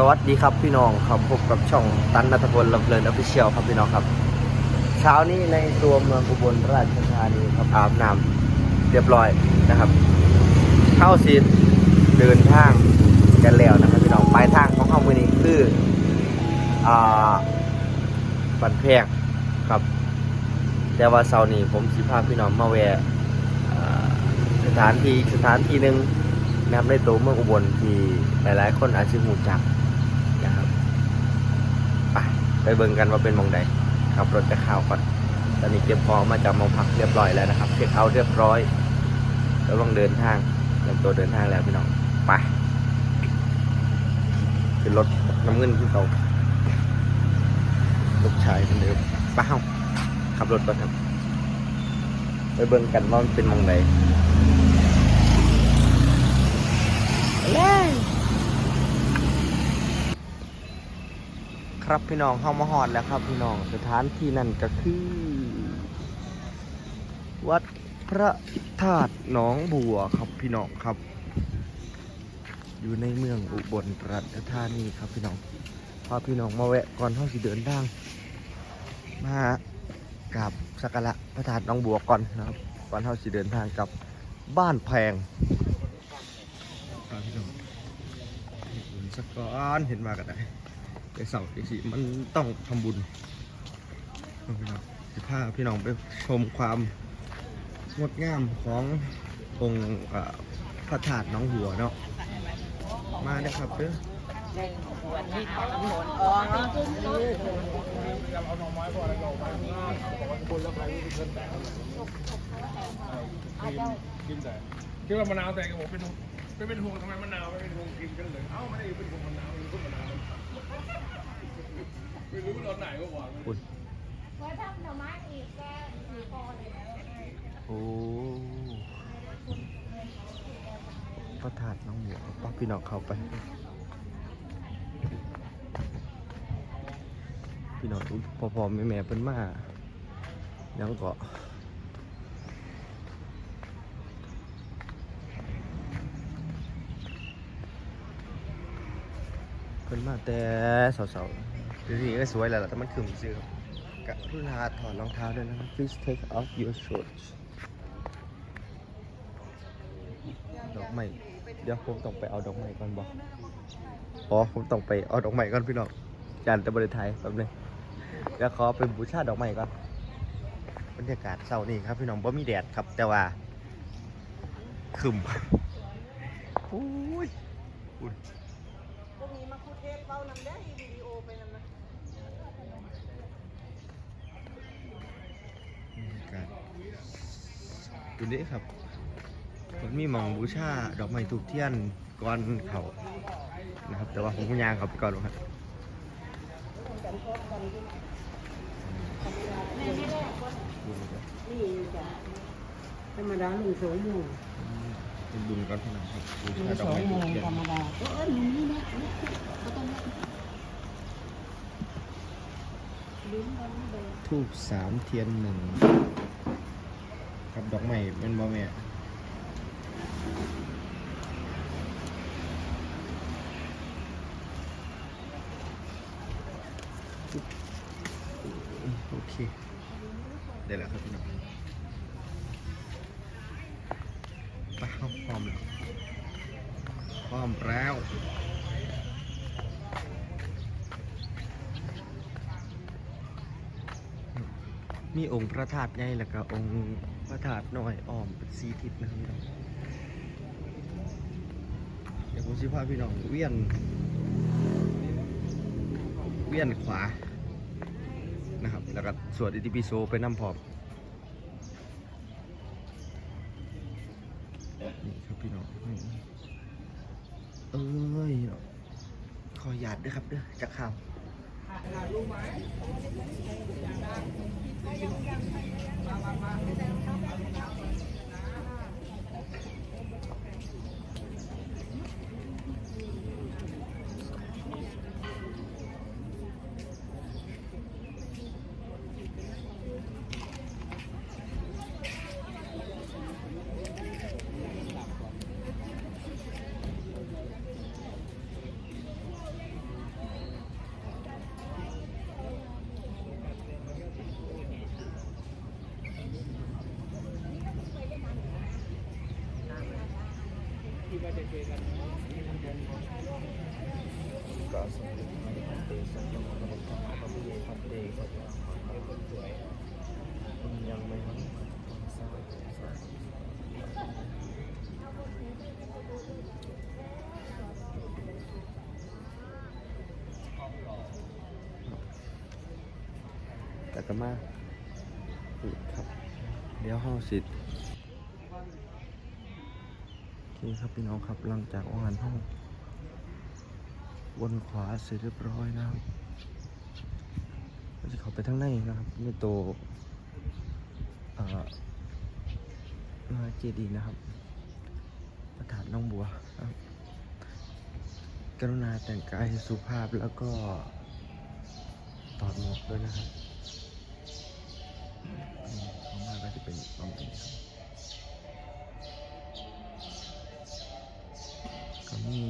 สวัสดีครับพี่น้องครับพบกับช่องตันนัทพลลำเพลินออฟฟิเชียลครับพี่น้องครับ เช้านี้ในตัวเมืองอุบลราชธานีครับอาบน้ำเรียบร้อยนะครับ เข้าซีเดินทางกันแล้วนะครับพี่น้องปลายทางของเข้ามือนี้คืออ่าบันแพงครับ แต่ว่าเสาร์นี้ผมสิพาพี่น้องมาแวะสถานที่สถานที่หนึ่งนะครับในตัวเมืองอุบลที่หลาย ๆ คนอาจจะหูจักนะครับไปไป เบิ่งกันว่าเป็นมองใดขับรถไปข่าวก่อนตอนนี้เก็บของมาจากมองพักเรียบร้อยแล้วนะครับเช็คเอาท์เรียบร้อยแล้วต้องเดินทางเตรียมตัวเดินทางแล้วพี่น้องไปขึ้นรถน้ำเงินที่เขาลูกชายคนเดิมไปเฮ้าขับรถก่อนครับไปเบิ่งกันว่ามันเป็นมองใด ครับพี่น้องเข้ามาหอดแล้วครับพี่น้องสถานที่นั่นก็คือ วัดพระธาตุหนองบัวครับพี่น้องครับ อยู่ในเมืองอุบลราชธานีครับพี่น้องพาพี่น้องมาแวะก่อนท่าสิเดินทางมากับสักการะพระธาตุหนองบัวก่อนนะครับก่อนท่าสิเดินทางกลับบ้านแพงครับพี่น้องสักก้อนเห็นมากันได้ ไปเสาร์ที่สี่มันต้องทำบุญพี่น้องพาพี่น้องไปชมความงดงามขององค์พระธาตุน้องหัวเนาะมาได้ครับเด้อวันที่อนหนอ๋อกินแต่คิดว่ามะนาวแต่กับผมเป็นไม่เป็นห่วงทำไมมะนาวไม่เป็นห่วงกินกันเลยเอ้าไม่ได้เป็นห่วงมะนาวเป็นต้นมะนาว ไม่รู้ตอนไหนก็บอกคุณไว้ทำหน่อไม้อีกแกอยู่พอเลยโอ้พระธาตุหน้องหัวป้าพี่น้องเข้าไป พี่น้องพอพอแม่แม่ๆเพิ่นมายังก็ เพิ่นมาแต่สาวๆทีนี้ก็สวยแล้วล่ะแต่มันคือมันซื้อครับกรุณาถอดรองเท้าด้วยนะครับ please take off your shorts ดอกไม้เดี๋ยวผมต้องไปเอาดอกไม้ก่อนบอกอ๋อผมต้องไปเอาดอกไม้ก่อนพี่น้องจานตะบริไทยแป๊บนึงเดี๋ยวขอไปบูชาดอกไม้ก่อนบรรยากาศเช้านี้ครับพี่น้องบ่มีแดดครับ แต่ว่าครึมโอ้ยอุ่นก็มีมาคุ เป้านำได้วิดีโอไปนำนะกาศดูนี่ครับผมมีหมองบูชาดอกไม้ถูกเทียนก่อนเขานะครับ แต่ว่าผมก็ยางเขาไปก่อนครับนี่จ้ะธรรมดาหนึ่งสองโมง เป็นบุญก่อนพี่น้องครับบูชาดอกไม้โมถูกงเทียนธรรมดาเออหนูนี่นะเขาต้องทูบสามเทียนหนึ่งครับดอกไม้เป็นบ่แม่โอเคได้แล้วครับพี่น้องไปเข้า พร้อมแล้วพร้อมแล้วมีองค์พระธาตุใหญ่แล้วก็องค์พระธาตุน้อยอ้อมเป็นสีทิศนะครับพี่น้องเดี๋ยวผมสิพาพี่น้องเวียน เวียนขวานะครับ แล้วก็สวดอิติปิโสไปน้ำพร้อม เอ้ยขอหยาดด้วยครับเด้อจากข่าวมามามา ก็สมุทรพันเตสัจจมนุธรระพระเยพันเตขอบคุณคุณยังไม่รู้สาธุสาธุแต่ก็มาครับ เดี๋ยวห้องสิทธิ์โอเครับพี่น้องครับหลังจากอาหารห้องวนขวาเสร็จเรียบร้อยนะครับก็จะเข้าไปทางในนะครับไม่โตเอ่อมาเจดีย์นะครับ ประธานน้องบัวนะครับกรุณาแต่งกายสุภาพแล้วก็ถอดหมวกด้วยนะครับ ก็มี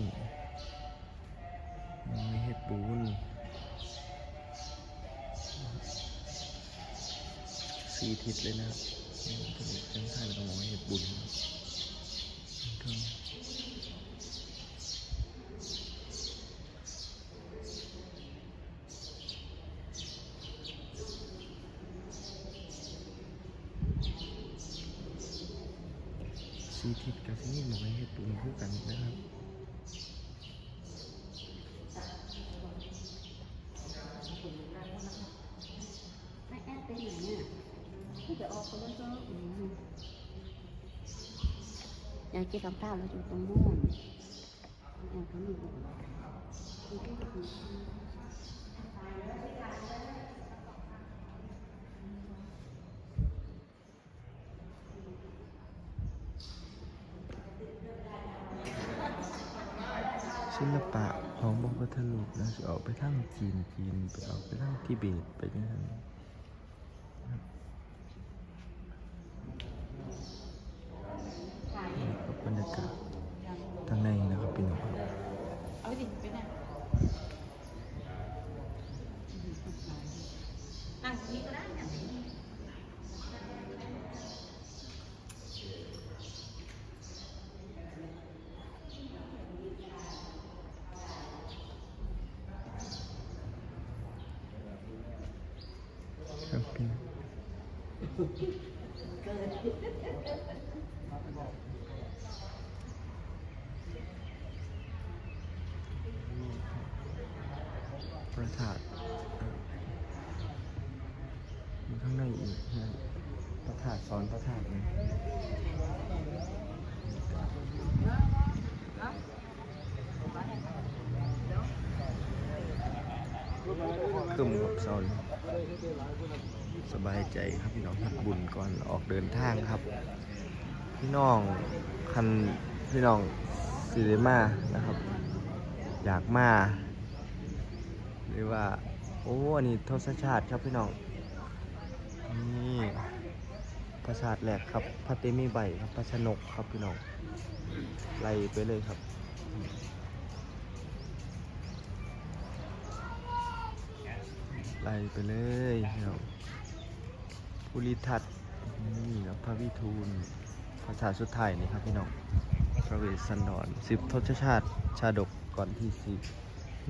มีเห็ดปูนสี่ทิศเลยนะครับอืมตรงนี้ข้างท่านก็มองเห็ดบุญนะครับสี่ทิศกับที่นี่มองเห็ดบุญคู่กันนะครับ ไม่แอบไปไหนเนี่ยที่จะ ออกไปแล้วก็อืมอยากกินกับข้าวเราอยู่ตรงนู้นแอบไปหนึ่ศิลปะของบพระทลุกนะจะออกไปทางจีนจีนไปออกไปทางทิเบตไปนี่นครับบรรยากาศทางในนะครับพี่น้อง เอาดิไปไหนนั่งตรงนี้ก็ได้เนี่ย ครับพี่ ประธานมีข้างในอีกนะพระธาตุสอนพระธาตุเลยคึมกับซอน สบายใจครับพี่น้องทำบุญก่อนออกเดินทางครับ พี่น้องคันพี่น้องสิเดมานะครับ อยากมาหรือว่า โอ้อันนี้ทศชาติครับพี่น้องนี่พระชาติแหลกครับพระเตมีใบครับพระชนกครับพี่น้องไล่ไปเลยครับไล่ไปเลยพี่น้อง ภูริทัตน์นี่ครับพระวิทูลพระชาติสุดท้ายนี่ครับพี่น้องพระเวสสันดรสิบทศชาติชาดกก่อนที่สิ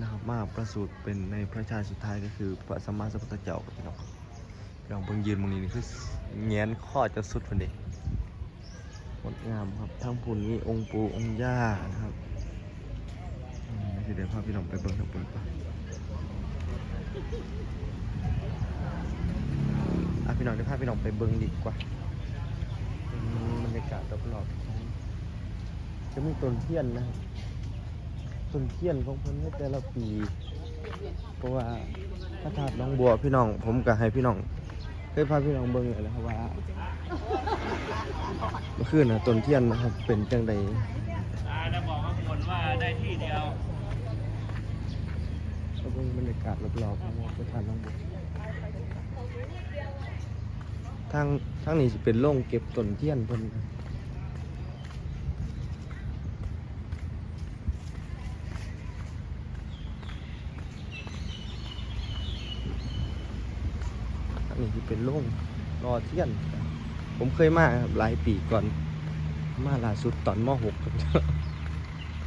นะครับมาประสูติเป็นในพระชาติสุดท้ายก็คือพระสัมมาสัมพุทธเจ้าครับพี่น้องพี่น้องเบิ่งยืนตรงนี้นี่คือแงนข้อจะสุดพอดีงดงามครับทั้งพุ่นนี้องค์ปูองค์ย่านะครับนี่คือเดี๋ยวพาพี่น้องไปเบิ่งทั้งปุ่นก่อน อะพี่ น้องเดี๋ยวพาพี่น้องไปเบิ้งดีกว่าบรรยากาศรอบๆจะมีต้นเทียนนะต้นเทียนของเพิ่นในแต่ละปี เพราะว่าพระธาตุหน้องบัวพี่น้อง ผมก็ให้พี่น้องเคยพาพี่น้องเบิ้งเลยนะครับว่าเมื่อคืนนะต้นเทียนนะครับ เป็นจังใดอาจะบอกข้างบนว่าได้ที่เดียวเบิ้งบรรยากาศรอบๆของพระธาตุหน้องบัว ทางทางนี้จะเป็นโรงเก็บต้นเทียนเพิ่นอันนี้ที่เป็นโล่งรอเทียน ผมเคยมาครับหลายปีก่อน มาล่าสุดตอนม .6 ครับ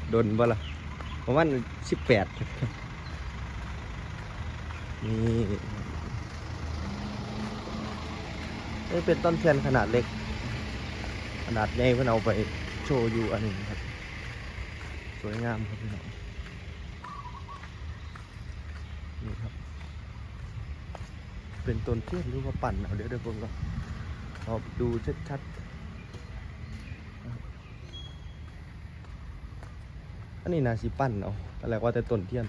โดนบ่ล่ะประมาณสิบแปดนี่ นี่เป็นต้นเทียนขนาดเล็ก ขนาดใหญ่เพื่อนเอาไปโชว์อยู่อันนึงครับ สวยงามครับพี่น้องนี่ครับ เป็นต้นเทียนหรือว่าปั่นเอาเดี๋ยวเดี๋ยวผมก็เอาดูชัดๆอันนี้นาสิปั้นเอาอะไรว่าแต่ต้นเทียน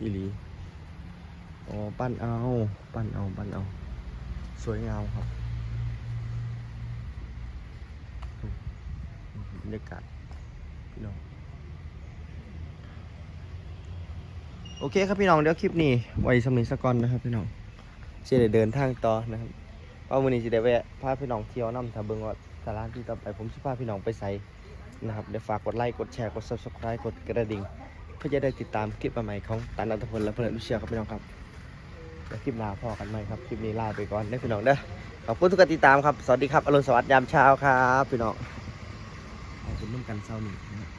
อีหลีอ๋อปั้นเอา ปั้นเอา ปั้นเอา สวยงามครับบ รรยากาศพี่น้องโอเคครับพี่น้องเดี๋ยวคลิปนี้ไว้สำนึกสกอนนะครับพี่น้องจะได้เดินทางต่อนะครับว่าวันนี้จะได้แวะพาพี่น้องเที่ยวน้ำถ้าเบิงว่าสถานที่ต่อไปผมจะพาพี่น้องไปใส่นะครับเดี๋ยวฝากกดไลค์กดแชร์กด subscribe กดกระดิ่ง เพื่อจะได้ติดตามคลิปใหม่ๆของตันอัตพลและเพื่อนลูกเชียร์ครับพี่น้องครับเดี๋ยวคลิปหน้าพอกันไหมครับคลิปนี้ลาไปก่อนได้อพี่น้องเด้อขอบคุณทุกการติดตามครับสวัสดีครับอรุณสวัสดิ์ยามเช้าครับพี่น้อง กันเศร้าหนึ่งนะ